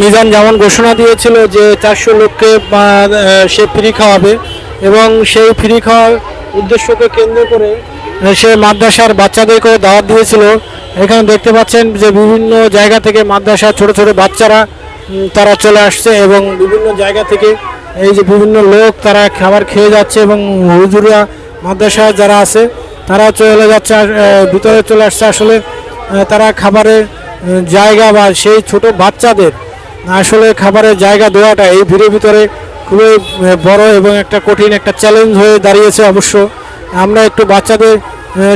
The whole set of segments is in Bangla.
মিজান যেমন ঘোষণা দিয়েছিল যে চারশো লোককে সে ফ্রি খাওয়াবে এবং সেই ফ্রি খাওয়ার উদ্দেশ্যকে কেন্দ্র করে সে মাদ্রাসার বাচ্চাদেরকে দাওয়াত দিয়েছিল। এখানে দেখতে পাচ্ছেন যে বিভিন্ন জায়গা থেকে মাদ্রাসার ছোট ছোট বাচ্চারা তারা চলে আসছে এবং বিভিন্ন জায়গা থেকে এই যে বিভিন্ন লোক তারা খাবার খেয়ে যাচ্ছে এবং হুজুরা মাদ্রাসায় যারা আছে তারা চলে যাচ্ছে ভিতরে চলে আসছে। আসলে তারা খাবারের আহ, জায়গা বা সেই ছোট বাচ্চাদের আসলে খাবারের জায়গা দেওয়াটা এই ভিড়ের ভিতরে খুবই বড় এবং একটা কঠিন একটা চ্যালেঞ্জ হয়ে দাঁড়িয়েছে অবশ্য। আমরা একটু বাচ্চাদের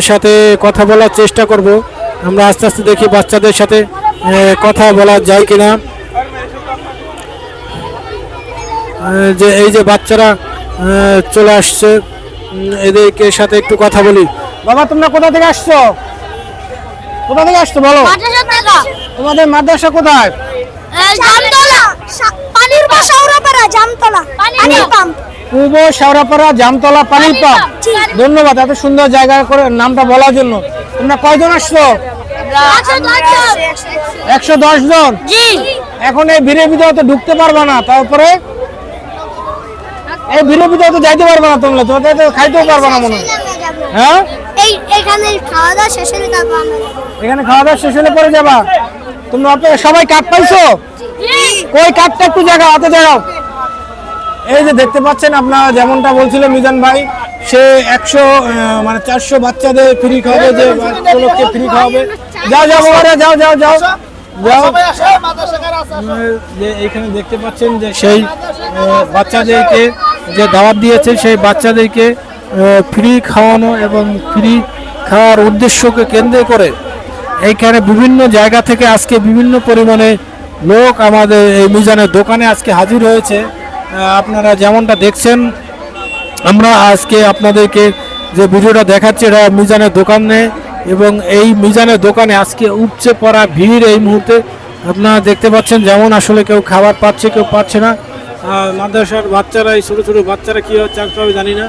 সাথে কথা বলার চেষ্টা করব। আমরা আস্তে আস্তে দেখি বাচ্চাদের সাথে কথা বলা যায় কিনা। যে এই যে বাচ্চারা চলে আসছে এদেরকে সাথে একটু কথা বলি। বাবা, তোমরা কোথা থেকে আসছো? কোথা থেকে আসছো বলো? তোমাদের মাদ্রাসা কোথায়? জামতলা। পানির জামতলা। পানির পাম্প। পূর্ব জামতলা পানির পাম্প। ধন্যবাদ এত সুন্দর জায়গা করে নামটা বলার জন্য। তোমরা কয়জন আসছো? একশো দশ জন। এখন এই ভিড়ের ভিতরে তো ঢুকতে পারবে না তারপরে? এই ভিড়ের ভিতরে তো যাইতে পারবে না তোমরা তোমাদের তো খাইতেও পারবে না মনে হয়। হ্যাঁ? এই এখানে খাওয়া দাওয়া শেষ হলে তারপর আমরা এখানে পরে যাবা। তোমরা সবাই কাপ পাইছো? কই কাপটা একটু জায়গা হাতে জায়গাও এই যে দেখতে পাচ্ছেন আপনারা যেমনটা বলছিল মিজান ভাই, সে একশো মানে চারশো বাচ্চাদের ফ্রি খাওয়াবে, যে বাচ্চাগুলোকে ফ্রি খাওয়াবে। যাও যাও, বাবারা, যাও যাও যাও। যে এখানে দেখতে পাচ্ছেন যে সেই বাচ্চাদেরকে যে দাওয়াত দিয়েছে, সেই বাচ্চাদেরকে ফ্রি খাওয়ানো এবং ফ্রি খাওয়ার উদ্দেশ্যকে কেন্দ্র করে এইখানে বিভিন্ন জায়গা থেকে আজকে বিভিন্ন পরিমাণে লোক আমাদের এই মিজানের দোকানে আজকে হাজির হয়েছে। আপনারা যেমনটা দেখছেন, আমরা আজকে আপনাদেরকে যে ভিডিওটা দেখাচ্ছি, এটা মিজানের দোকানে এবং এই মিজানের দোকানে আজকে উপচে পড়া ভিড় এই মুহূর্তে আপনারা দেখতে পাচ্ছেন, যেমন আসলে কেউ খাবার পাচ্ছে, কেউ পাচ্ছে না। মাদ্রাসার বাচ্চারা, এই ছোটো ছোটো বাচ্চারা কী হচ্ছে, আমি জানি না।